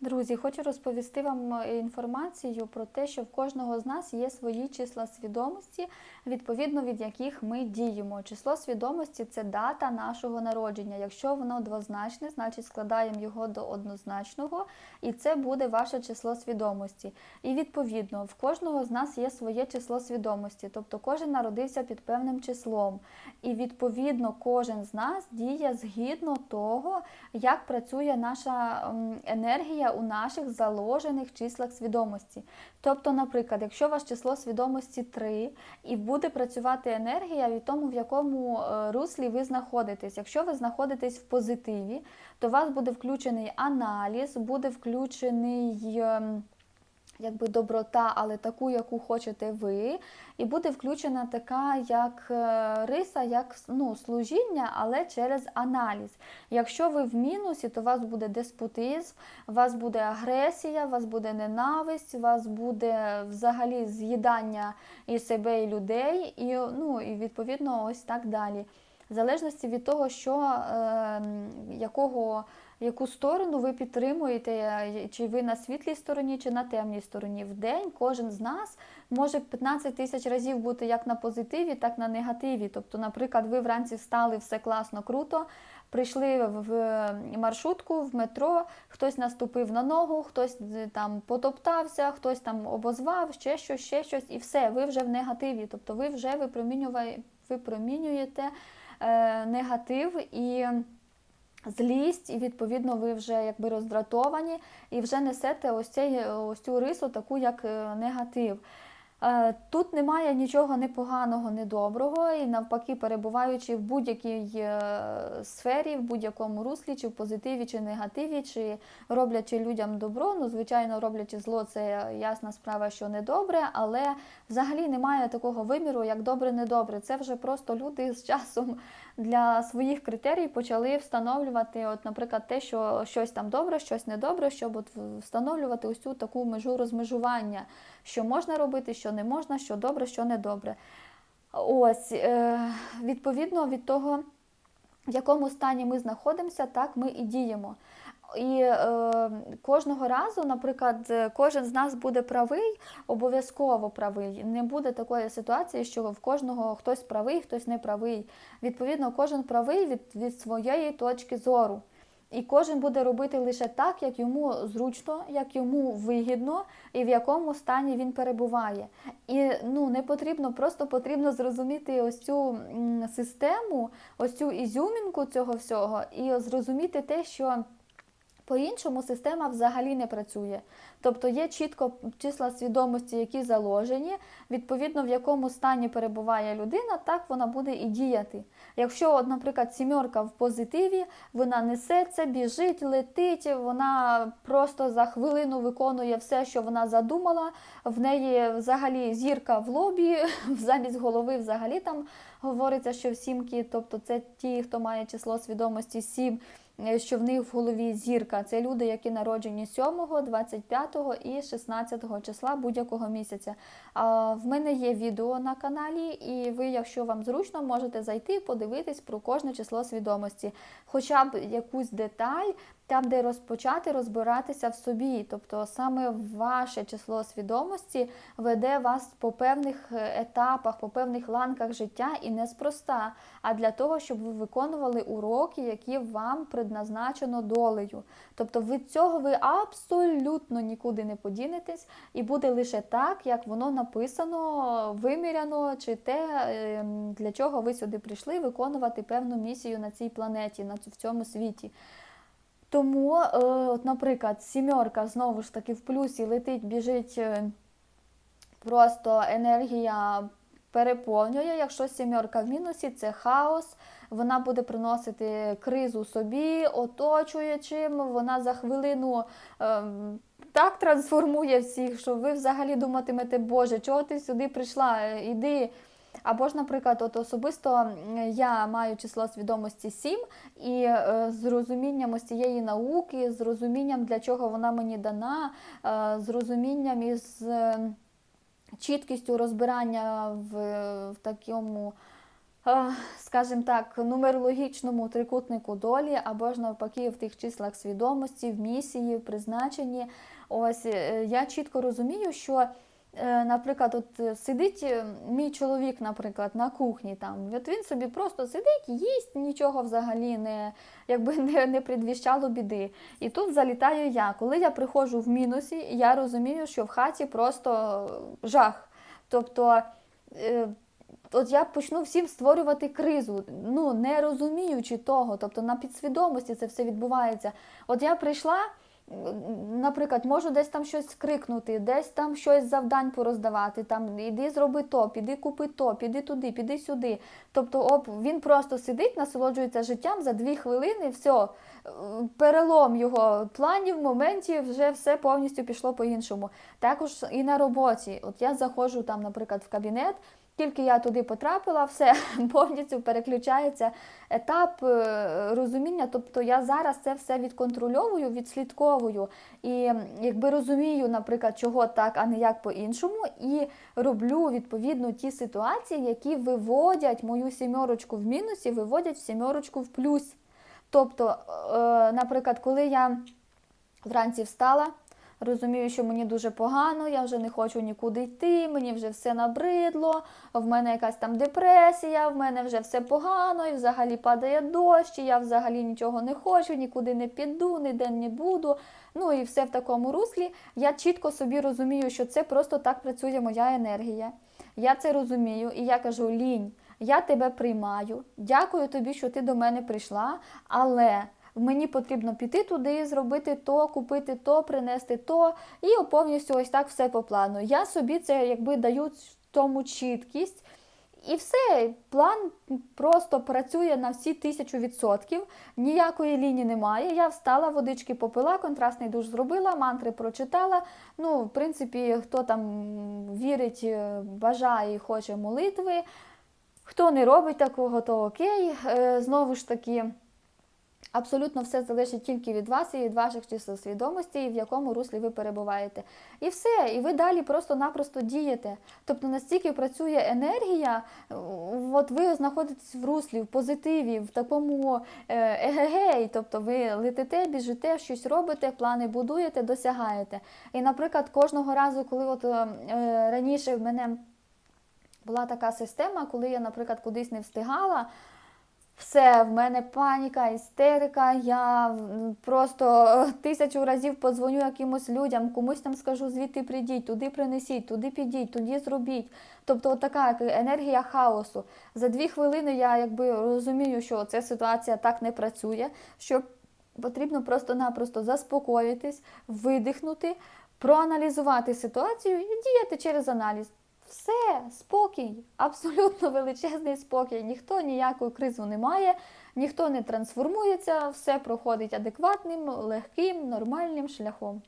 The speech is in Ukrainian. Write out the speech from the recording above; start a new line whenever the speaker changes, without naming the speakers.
Друзі, хочу розповісти вам е, інформацію про те, що в кожного з нас є свої числа свідомості, відповідно від яких ми діємо. Число свідомості це дата нашого народження. Якщо воно двозначне, значить складаємо його до однозначного, і це буде ваше число свідомості. І відповідно в кожного з нас є своє число свідомості, тобто кожен народився під певним числом. І відповідно кожен з нас діє згідно того, як працює наша м, у наших заложених числах свідомості. Тобто, наприклад, якщо у вас число свідомості 3 і буде працювати енергія від тому, в якому е, руслі ви знаходитесь. Якщо ви знаходитесь в позитиві, то у вас буде включений аналіз, буде включений. Якби доброта, але таку, яку хочете ви, і буде включена така як е, риса, як ну, служіння, але через аналіз. Якщо ви в мінусі, то у вас буде деспотизм, у вас буде агресія, у вас буде ненависть, у вас буде взагалі з'їдання і себе, і людей, і, ну, і відповідно ось так далі. В залежності від того, що, е, якого, яку сторону ви підтримуєте, чи ви на світлій стороні, чи на темній стороні. В день кожен з нас може 15 тисяч разів бути як на позитиві, так і на негативі. Тобто, наприклад, ви вранці встали, все класно, круто. Прийшли в маршрутку, в метро, хтось наступив на ногу, хтось е, там потоптався, хтось там обозвав, ще щось, ще щось, і все, ви вже в негативі. Тобто ви вже випромінює- випромінюєте е, негатив і злість, і відповідно ви вже якби роздратовані, і вже несете ось, цей, ось цю рису, таку як е, негатив. Е, Тут немає нічого непоганого, недоброго, і навпаки, перебуваючи в будь-якій е, сфері, в будь-якому руслі, чи в позитиві, чи негативі, чи роблячи людям добро, ну, звичайно, роблячи зло, це ясна справа, що недобре, але взагалі немає такого виміру, як добре-недобре. Це вже просто люди з часом для своїх критерій почали встановлювати, от, наприклад, те, що щось там добре, щось недобре, щоб от встановлювати ось цю таку межу розмежування, що можна робити, що не можна, що добре, що недобре. Ось, е, відповідно від того, в якому стані ми знаходимося, так ми і діємо. І е, кожного разу, наприклад, кожен з нас буде правий, обов'язково правий. Не буде такої ситуації, що в кожного хтось правий, хтось не правий. Відповідно, кожен правий від, від своєї точки зору. І кожен буде робити лише так, як йому зручно, як йому вигідно і в якому стані він перебуває. І ну, не потрібно, просто потрібно зрозуміти ось цю систему, ось цю ізюмінку цього всього, і зрозуміти те, що. По-іншому система взагалі не працює. Тобто є чітко числа свідомості, які заложені, відповідно в якому стані перебуває людина, так вона буде і діяти. Якщо, наприклад, сімерка в позитиві, вона несеться, біжить, летить, вона просто за хвилину виконує все, що вона задумала. В неї взагалі зірка в лобі, замість голови взагалі там говориться, що в сімки, тобто це ті, хто має число свідомості 7, е, що в них в голові зірка. Це люди, які народжені 7, 25 і 16 числа будь-якого місяця. В мене є відео на каналі, і ви, якщо вам зручно, можете зайти, подивитись про кожне число свідомості, хоча б якусь деталь. Там, де розпочати розбиратися в собі, тобто саме ваше число свідомості веде вас по певних е, етапах, по певних ланках життя і неспроста, а для того, щоб ви виконували уроки, які вам предназначено долею. Тобто від цього ви абсолютно нікуди не подінетесь, і буде лише так, як воно написано, виміряно, чи те, е, для чого ви сюди прийшли виконувати певну місію на цій планеті, в цьому світі. Тому, е, от, наприклад, сімерка знову ж таки в плюсі летить, біжить е, просто енергія переповнює. Якщо сімерка в мінусі, це хаос. Вона буде приносити кризу собі, оточуючим. Вона за хвилину ем, так трансформує всіх, що ви взагалі думатимете, Боже, чого ти сюди прийшла? Е, Іди. Або ж, наприклад, от особисто я маю число свідомості 7, і е, з розумінням ось цієї науки, з розумінням, для чого вона мені дана, е, з розумінням і з е, чіткістю розбирання в, в такому скажімо так, нумерологічному трикутнику долі, або ж навпаки в тих числах свідомості, в місії, в призначенні. Ось я чітко розумію, що. Е, Наприклад, от е, сидить е, мій чоловік, наприклад, на кухні там. От він собі просто сидить, їсть, нічого взагалі не, якби не, не предвіщало біди. І тут залітаю я. Коли я приходжу в мінусі, я розумію, що в хаті просто жах. Тобто, от я почну всім створювати кризу, ну не розуміючи того. Тобто на підсвідомості це все відбувається. От я прийшла. Наприклад, можу десь там щось крикнути, десь там щось завдань пороздавати. Там іди зроби то, піди купи то, піди туди, піди сюди. Тобто, оп, він просто сидить, насолоджується життям за дві хвилини, все, перелом його планів, моментів, вже все повністю пішло по-іншому. Також і на роботі. От я заходжу там, наприклад, в кабінет. Тільки я туди потрапила, все повністю переключається етап е, розуміння. Тобто я зараз це все відконтрольовую, відслідковую і якби розумію, наприклад, чого так, а не як по-іншому, і роблю відповідно ті ситуації, які виводять мою сімерочку в мінусі, виводять сімерочку в плюс. Тобто, е, наприклад, коли я вранці встала. Розумію, що мені дуже погано, я вже не хочу нікуди йти, мені вже все набридло, в мене якась там депресія, в мене вже все погано, і взагалі падає дощ, і я взагалі нічого не хочу, нікуди не піду, ніде не буду. Ну і все в такому руслі. Я чітко собі розумію, що це просто так працює моя енергія. Я це розумію, і я кажу: лінь, я тебе приймаю. Дякую тобі, що ти до мене прийшла, але. Мені потрібно піти туди, зробити то, купити то, принести то, і повністю ось так все по плану. Я собі це якби даю тому чіткість. І все, план просто працює на всі тисячу відсотків, ніякої лінії немає. Я встала, водички попила, контрастний душ зробила, мантри прочитала. Ну, в принципі, хто там вірить, е, бажає і хоче молитви, хто не робить такого, то окей. Е, Знову ж таки. Абсолютно все залежить тільки від вас і від ваших чисел свідомості, і в якому руслі ви перебуваєте. І все, і ви далі просто-напросто дієте. Тобто настільки працює енергія, от ви знаходитесь в руслі, в позитиві, в такому е, егегей, тобто ви летите, біжите, щось робите, плани будуєте, досягаєте. І, наприклад, кожного разу, коли от е, раніше в мене була така система, коли я, наприклад, кудись не встигала. Все, в мене паніка, істерика. Я просто е, тисячу разів подзвоню якимось людям, комусь там скажу, звідти прийдіть, туди принесіть, туди підіть, туди зробіть. Тобто, така енергія хаосу. За дві хвилини я якби розумію, що ця ситуація так не працює, що потрібно просто-напросто заспокоїтись, видихнути, проаналізувати ситуацію і діяти через аналіз. Все, спокій, абсолютно величезний спокій. Ніхто ніякої кризу не має, ніхто не трансформується, все проходить адекватним, легким, нормальним шляхом.